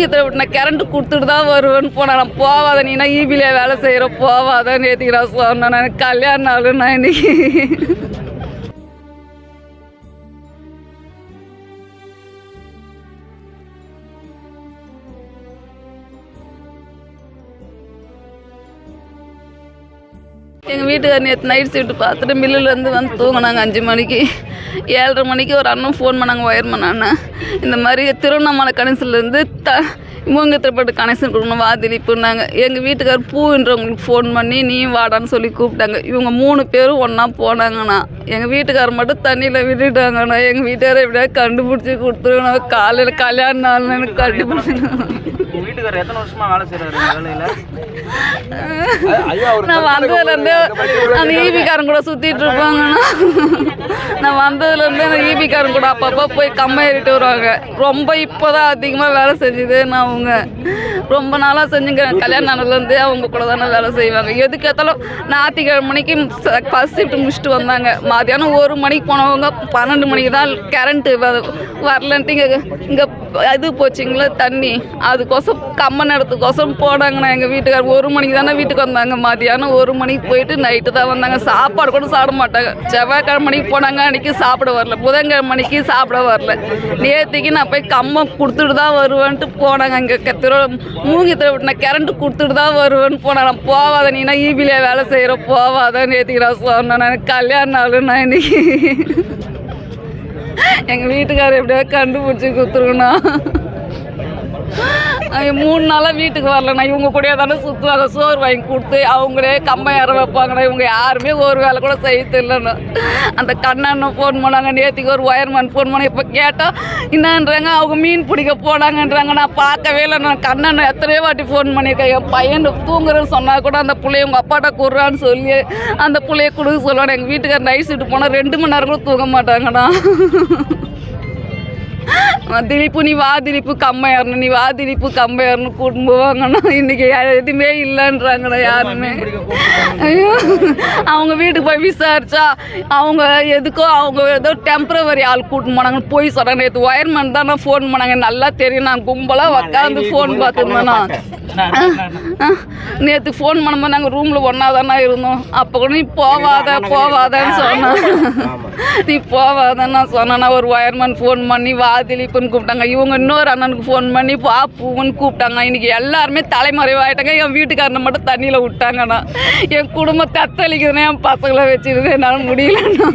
மூங்கியத்தில் விட்டு நான் கரண்ட் கொடுத்துட்டு தான் வருவேன்னு போனேன் நான் போவாத. நீனா ஈபிலியா வேலை செய்கிற போவாதன்னு ஏற்றிக்கிறா சொன்னேன் எனக்கு கல்யாண நாள் நான் இன்னைக்கு. எங்கள் வீட்டுக்கார் நேற்று நைட் ஷிஃப்ட் பார்த்துட்டு மில்லுலேருந்து வந்து தூங்கினாங்க அஞ்சு மணிக்கு. ஏழரை மணிக்கு ஒரு அண்ணன் ஃபோன் பண்ணாங்க ஒயர்மன் அண்ணன் இந்த மாதிரி திருவண்ணாமலை கணேசன்லேருந்து த மூங்கத்திரப்பட்டு கணேசன் கொடுக்கணும் வாதிலிப்புன்னாங்க எங்கள் வீட்டுக்கார் பூன்றவங்களுக்கு ஃபோன் பண்ணி நீயும் வாடான்னு சொல்லி கூப்பிட்டாங்க. இவங்க மூணு பேரும் ஒன்றா போனாங்கண்ணா. எங்கள் வீட்டுக்கார் மட்டும் தண்ணியில் விட்டுட்டாங்கண்ணா. எங்கள் வீட்டுக்காரை எப்படியாவது கண்டுபிடிச்சி கொடுத்துருக்கணும் காலையில் கல்யாண நாள்னு எனக்கு வேலையில? நான் வந்ததுலேருந்து அந்த ஈபிக்காரன் கூட சுற்றிட்டு இருப்பாங்கண்ணா. நான் வந்ததுலேருந்து அந்த ஈபிக்காரன் கூட அப்பப்போ போய் கம்ம ஏறிட்டு வருவாங்க. ரொம்ப இப்போ தான் அதிகமாக வேலை செஞ்சுது நான் அவங்க. ரொம்ப நாளாக செஞ்சுங்க கல்யாணம் ஆனதுலேருந்தே அவங்க கூட தானே வேலை செய்வாங்க. எதுக்கு ஏத்தாலும் ஞாயிற்றுக்கிழமை மணிக்கு ஃபஸ்ட் ஷிஃப்ட் முடிச்சுட்டு வந்தாங்க. மதியானம் ஒரு மணிக்கு போனவங்க பன்னெண்டு மணிக்கு தான் கரண்ட்டு வரலன்ட்டு இங்கே இங்கே இது போச்சுங்களா தண்ணி. அதுக்கோசம் கம்ம நேரத்துக்கோசம் போனாங்கண்ணா எங்கள் வீட்டுக்கார் ஒரு மணிக்கு தானே வீட்டுக்கு வந்தாங்க. மதியானம் ஒரு மணிக்கு போயிட்டு நைட்டு தான் வந்தாங்க. சாப்பாடு கூட சாப்பிட மாட்டாங்க. செவ்வாய்க்கிழமை மணிக்கு போனாங்க. அன்றைக்கி சாப்பிட வரல. புதன்கிழமை மணிக்கு சாப்பிட வரல. நேற்றுக்கு நான் போய் கம்மம் கொடுத்துட்டு தான் வருவேன்ட்டு போனாங்க. இங்கே திரு மூங்கித்தில் விட்டு நான் கரண்ட் கொடுத்துட்டு தான் வருவேன்னு போனேன் நான் போவாத நீனா ஈபிலே வேலை செய்கிறோம் போவாத நேற்றுக்கு நான் சொன்னேன். கல்யாணம் நாள் நான் இன்னைக்கு. எங்கள் வீட்டுக்காரர் எப்படியாவது கண்டுபிடிச்சி கொடுத்துருக்கணும் மூணு நாளாக வீட்டுக்கு வரலண்ணா. இவங்க கூடயே தானே சுற்றுவாங்க சோறு வாங்கி கொடுத்து அவங்களே கம்பம் இற வைப்பாங்கண்ணா. இவங்க யாருமே ஒரு வேலை கூட செய்ய இல்லைன்னு அந்த கண்ணண்ணன் ஃபோன் பண்ணாங்க. நேற்றுக்கு ஒரு ஒயர்மேன் ஃபோன் பண்ண இப்போ கேட்டால் என்னன்றாங்க அவங்க மீன் பிடிக்க போனாங்கன்றாங்க. நான் பார்க்கவே இல்லை நான் கண்ணண்ணன் எத்தனையோ வாட்டி ஃபோன் பண்ணியிருக்கேன். என் பையன் தூங்குறேன்னு சொன்னால் கூட அந்த பிள்ளைய உங்கள் அப்பாட்ட கூடுறான்னு சொல்லி அந்த பிள்ளைய கொடுக்க சொல்லுவாங்க எங்கள் வீட்டுக்கார் நைட் ஷிஃப்ட் போனால் ரெண்டு மணி நேரம் கூட தூங்க மாட்டாங்கண்ணா. திலீப்பு நீ வா திலீப்பு கம்மையாரணும் நீ வா திலீப்பு கம்மையாரணும் கூட்டின்னு போவாங்கண்ணா இன்னைக்கு யா- எதுவுமே இல்லைன்றாங்கண்ணா யாருமே அவங்க வீட்டுக்கு போய் விசாரிச்சா அவங்க எதுக்கோ அவங்க ஏதோ டெம்பரவரி ஆள் கூட்டின்னு போனாங்க போய் சொல்கிறாங்க நேற்று ஒயர்மேன் தான் நான் ஃபோன் பண்ணாங்க நல்லா தெரியும் நான் கும்பலாக உட்காந்து ஃபோன் பார்த்துருந்தேண்ணா நேற்று ஃபோன் பண்ணும்போது நாங்கள் ரூமில் ஒன்றா தானே இருந்தோம் அப்போ கூட நீ போவாத போவாதன்னு சொன்னேன் நீ போவாதன்னு நான் சொன்னேன்னா ஒரு ஒயர்மேன் ஃபோன் பண்ணி வா பாப்புன்னு கூப்பிட்டாங்க. இவங்க இன்னொரு அண்ணனுக்கு ஃபோன் பண்ணி பாப்புன்னு கூப்பிட்டாங்க. இன்னைக்கு எல்லாருமே தலைமறைவாயிட்டாங்க. என் வீட்டுக்காரனை மட்டும் தண்ணியில் விட்டாங்கண்ணா. என் குடும்பம் தத்தளிக்குதுன்னா என் பசங்களை வச்சுருது. என்னால் முடியலண்ணா.